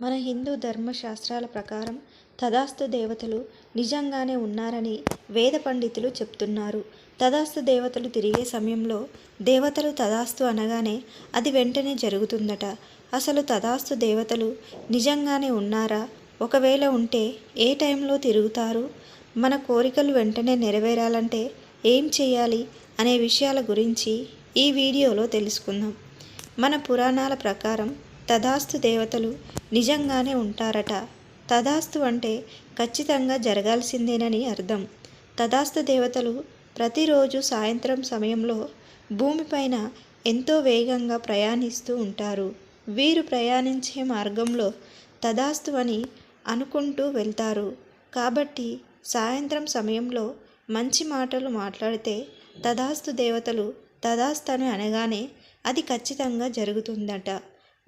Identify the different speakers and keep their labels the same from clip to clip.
Speaker 1: మన హిందూ ధర్మశాస్త్రాల ప్రకారం తదాస్తు దేవతలు నిజంగానే ఉన్నారని వేద పండితులు చెప్తున్నారు. తదాస్తు దేవతలు తిరిగే సమయంలో దేవతలు తదాస్తు అనగానే అది వెంటనే జరుగుతుందట. అసలు తదాస్తు దేవతలు నిజంగానే ఉన్నారా? ఒకవేళ ఉంటే ఏ టైంలో తిరుగుతారు? మన కోరికలు వెంటనే నెరవేరాలంటే ఏం చేయాలి అనే విషయాల గురించి ఈ వీడియోలో తెలుసుకుందాం. మన పురాణాల ప్రకారం తదాస్తు దేవతలు నిజంగానే ఉంటారట. తదాస్తు అంటే ఖచ్చితంగా జరగాల్సిందేనని అర్థం. తదాస్తు దేవతలు ప్రతిరోజు సాయంత్రం సమయంలో భూమిపైన ఎంతో వేగంగా ప్రయాణిస్తూ ఉంటారు. వీరు ప్రయాణించే మార్గంలో తదాస్తు అని అనుకుంటూ వెళ్తారు. కాబట్టి సాయంత్రం సమయంలో మంచి మాటలు మాట్లాడితే తదాస్తు దేవతలు తదాస్తు అని అనగానే అది ఖచ్చితంగా జరుగుతుందట.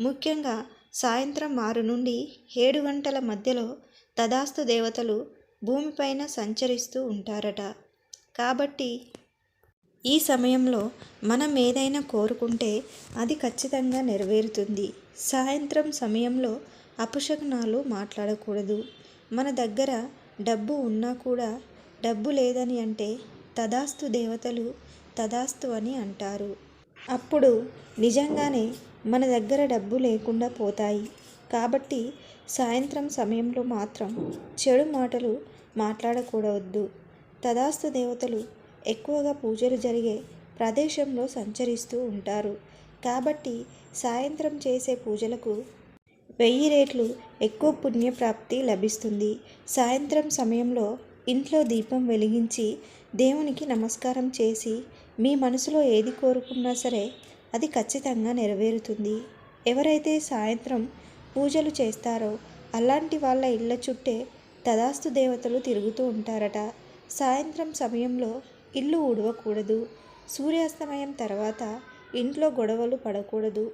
Speaker 1: ముఖ్యంగా సాయంత్రం ఆరు నుండి ఏడు గంటల మధ్యలో తదాస్తు దేవతలు భూమిపైన సంచరిస్తూ ఉంటారట. కాబట్టి ఈ సమయంలో మనం ఏదైనా కోరుకుంటే అది ఖచ్చితంగా నెరవేరుతుంది. సాయంత్రం సమయంలో అపశకునాలు మాట్లాడకూడదు. మన దగ్గర డబ్బు ఉన్నా కూడా డబ్బు లేదని అంటే తదాస్తు దేవతలు తదాస్తు అని అంటారు. అప్పుడు నిజంగానే మన దగ్గర డబ్బు లేకుండా పోతాయి. కాబట్టి సాయంత్రం సమయంలో మాత్రం చెడు మాటలు మాట్లాడకూడవద్దు. తదాస్తు దేవతలు ఎక్కువగా పూజలు జరిగే ప్రదేశంలో సంచరిస్తూ ఉంటారు. కాబట్టి సాయంత్రం చేసే పూజలకు వెయ్యి రేట్లు ఎక్కువ పుణ్యప్రాప్తి లభిస్తుంది. సాయంత్రం సమయంలో ఇంట్లో దీపం వెలిగించి దేవునికి నమస్కారం చేసి మీ మనసులో ఏది కోరుకున్నా సరే అది ఖచ్చితంగా నెరవేరుతుంది. ఎవరైతే సాయంత్రం పూజలు చేస్తారో అలాంటి వాళ్ళ ఇళ్ళ చుట్టే తదాస్తు దేవతలు తిరుగుతూ ఉంటారట. సాయంత్రం సమయంలో ఇల్లు ఊడవకూడదు. సూర్యాస్తమయం తర్వాత ఇంట్లో గొడవలు పడకూడదు.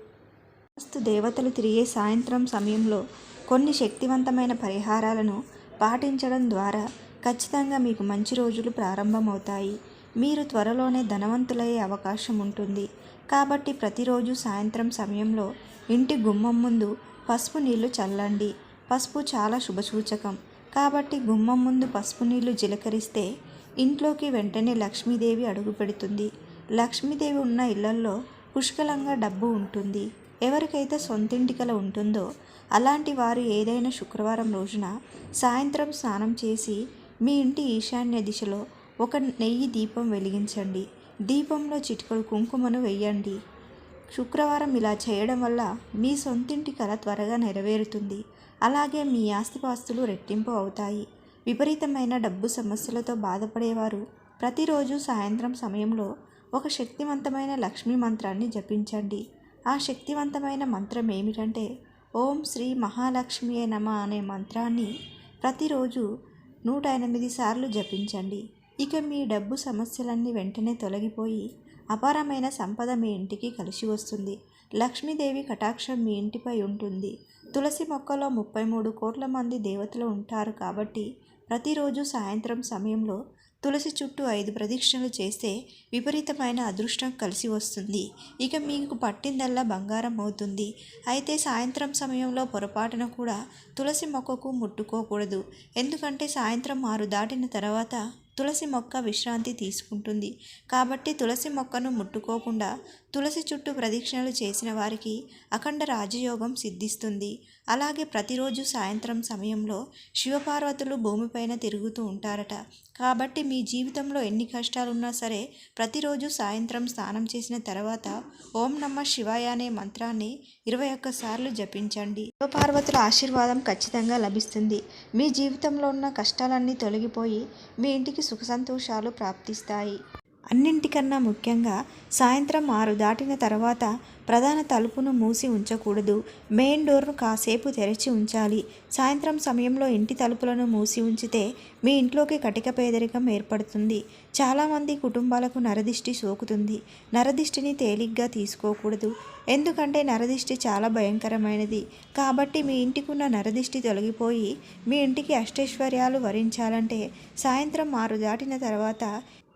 Speaker 1: తదాస్తు దేవతలు తిరిగే సాయంత్రం సమయంలో కొన్ని శక్తివంతమైన పరిహారాలను పాటించడం ద్వారా ఖచ్చితంగా మీకు మంచి రోజులు ప్రారంభమవుతాయి. మీరు త్వరలోనే ధనవంతులయ్యే అవకాశం ఉంటుంది. కాబట్టి ప్రతిరోజు సాయంత్రం సమయంలో ఇంటి గుమ్మం ముందు పసుపు నీళ్ళు చల్లండి. పసుపు చాలా శుభసూచకం. కాబట్టి గుమ్మం ముందు పసుపు నీళ్ళు జీలకరిస్తే ఇంట్లోకి వెంటనే లక్ష్మీదేవి అడుగు పెడుతుంది. లక్ష్మీదేవి ఉన్న ఇళ్ళల్లో పుష్కలంగా డబ్బు ఉంటుంది. ఎవరికైతే సొంతింటి కల ఉంటుందో అలాంటి వారు ఏదైనా శుక్రవారం రోజున సాయంత్రం స్నానం చేసి మీ ఇంటి ఈశాన్య దిశలో ఒక నెయ్యి దీపం వెలిగించండి. దీపంలో చిటికడు కుంకుమను వెయ్యండి శుక్రవారం ఇలా చేయడం వల్ల మీ సొంతింటి కల త్వరగా నెరవేరుతుంది. అలాగే మీ ఆస్తిపాస్తులు రెట్టింపు అవుతాయి. విపరీతమైన డబ్బు సమస్యలతో బాధపడేవారు ప్రతిరోజు సాయంత్రం సమయంలో ఒక శక్తివంతమైన లక్ష్మీ మంత్రాన్ని జపించండి. ఆ శక్తివంతమైన మంత్రం ఏమిటంటే ఓం శ్రీ మహాలక్ష్మియే నమ అనే మంత్రాన్ని ప్రతిరోజు నూట ఎనిమిది సార్లు జపించండి. ఇక మీ డబ్బు సమస్యలన్నీ వెంటనే తొలగిపోయి అపారమైన సంపద మీ ఇంటికి కలిసి వస్తుంది. లక్ష్మీదేవి కటాక్షం మీ ఇంటిపై ఉంటుంది. తులసి మొక్కలో ముప్పై మూడు కోట్ల మంది దేవతలు ఉంటారు కాబట్టి ప్రతిరోజు సాయంత్రం సమయంలో తులసి చుట్టూ ఐదు ప్రదక్షిణలు చేస్తే విపరీతమైన అదృష్టం కలిసి వస్తుంది. ఇక మీకు పట్టిందల్లా బంగారం అవుతుంది. అయితే సాయంత్రం సమయంలో పొరపాటున కూడా తులసి మొక్కకు ముట్టుకోకూడదు. ఎందుకంటే సాయంత్రం ఆరు దాటిన తర్వాత తులసి మొక్క విశ్రాంతి తీసుకుంటుంది. కాబట్టి తులసి మొక్కను ముట్టుకోకుండా తులసి చుట్టూ ప్రదక్షిణలు చేసిన వారికి అఖండ రాజయోగం సిద్ధిస్తుంది. అలాగే ప్రతిరోజు సాయంత్రం సమయంలో శివపార్వతులు భూమిపైన తిరుగుతూ ఉంటారట. కాబట్టి మీ జీవితంలో ఎన్ని కష్టాలున్నా సరే ప్రతిరోజు సాయంత్రం స్నానం చేసిన తర్వాత ఓం నమ శివాయ అనే మంత్రాన్ని ఇరవై ఒక్కసార్లు జపించండి. శివపార్వతుల ఆశీర్వాదం ఖచ్చితంగా లభిస్తుంది. మీ జీవితంలో ఉన్న కష్టాలన్నీ తొలగిపోయి మీ ఇంటికి సుఖ సంతోషాలు ప్రాప్తిస్తాయి. అన్నింటికన్నా ముఖ్యంగా సాయంత్రం ఆరు దాటిన తర్వాత ప్రధాన తలుపును మూసి ఉంచకూడదు. మెయిన్ డోర్ను కాసేపు తెరిచి ఉంచాలి. సాయంత్రం సమయంలో ఇంటి తలుపులను మూసి ఉంచితే మీ ఇంట్లోకి కటిక పేదరికం ఏర్పడుతుంది. చాలామంది కుటుంబాలకు నరదిష్టి సోకుతుంది. నరదిష్టిని తేలిగ్గా తీసుకోకూడదు. ఎందుకంటే నరదిష్టి చాలా భయంకరమైనది. కాబట్టి మీ ఇంటికి ఉన్న నరదిష్టి తొలగిపోయి మీ ఇంటికి అష్టైశ్వర్యాలు వరించాలంటే సాయంత్రం ఆరు దాటిన తర్వాత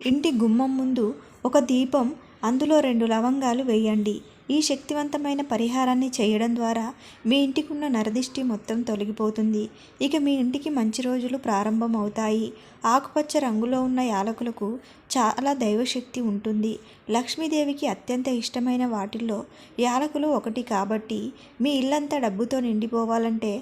Speaker 1: ఇంటి గుమ్మం ముందు ఒక దీపం అందులో రెండు లవంగాలు వేయండి. ఈ శక్తివంతమైన పరిహారాన్ని చేయడం ద్వారా మీ ఇంటికున్న నరదిష్టి మొత్తం తొలగిపోతుంది. ఇక మీ ఇంటికి మంచి రోజులు ప్రారంభం అవుతాయి ఆకుపచ్చ రంగులో ఉన్న యాలకులకు చాలా దైవశక్తి ఉంటుంది. లక్ష్మీదేవికి అత్యంత ఇష్టమైన వాటిల్లో యాలకులు ఒకటి కాబట్టి మీ ఇల్లంతా డబ్బుతో నిండిపోవాలంటే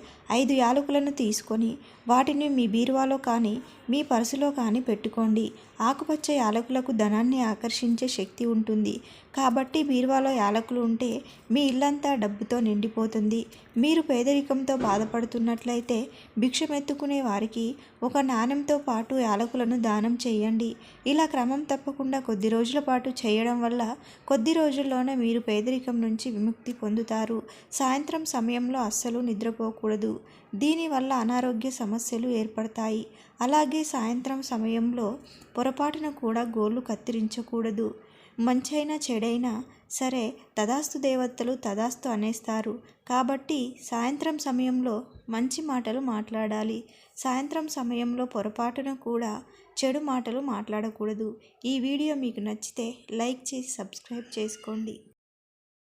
Speaker 1: ఐదు యాలకులను తీసుకొని వాటిని మీ బీరువాలో కానీ మీ పర్సులో కానీ పెట్టుకోండి. ఆకుపచ్చ యాలకులకు ధనాన్ని ఆకర్షించే శక్తి ఉంటుంది. కాబట్టి బీరువాలో యాలకులు ఉంటే మీ ఇల్లంతా డబ్బుతో నిండిపోతుంది. మీరు పేదరికంతో బాధపడుతున్నట్లయితే భిక్షమెత్తుకునే వారికి ఒక నాణ్యంతో పాటు యాలకులను దానం చేయండి. ఇలా క్రమం తప్పకుండా కొద్ది రోజుల పాటు చేయడం వల్ల కొద్ది రోజుల్లోనే మీరు పేదరికం నుంచి విముక్తి పొందుతారు. సాయంత్రం సమయంలో అస్సలు నిద్రపోకూడదు. దీనివల్ల అనారోగ్య సమస్యలు ఏర్పడతాయి. అలాగే సాయంత్రం సమయంలో పొరపాటున కూడా గోళ్ళు కత్తిరించకూడదు. మంచైనా చెడైనా సరే తదాస్తు దేవతలు తదాస్తు అనేస్తారు. కాబట్టి సాయంత్రం సమయంలో మంచి మాటలు మాట్లాడాలి. సాయంత్రం సమయంలో పొరపాటున కూడా చెడు మాటలు మాట్లాడకూడదు. ఈ వీడియో మీకు నచ్చితే లైక్ చేసి సబ్స్క్రైబ్ చేసుకోండి.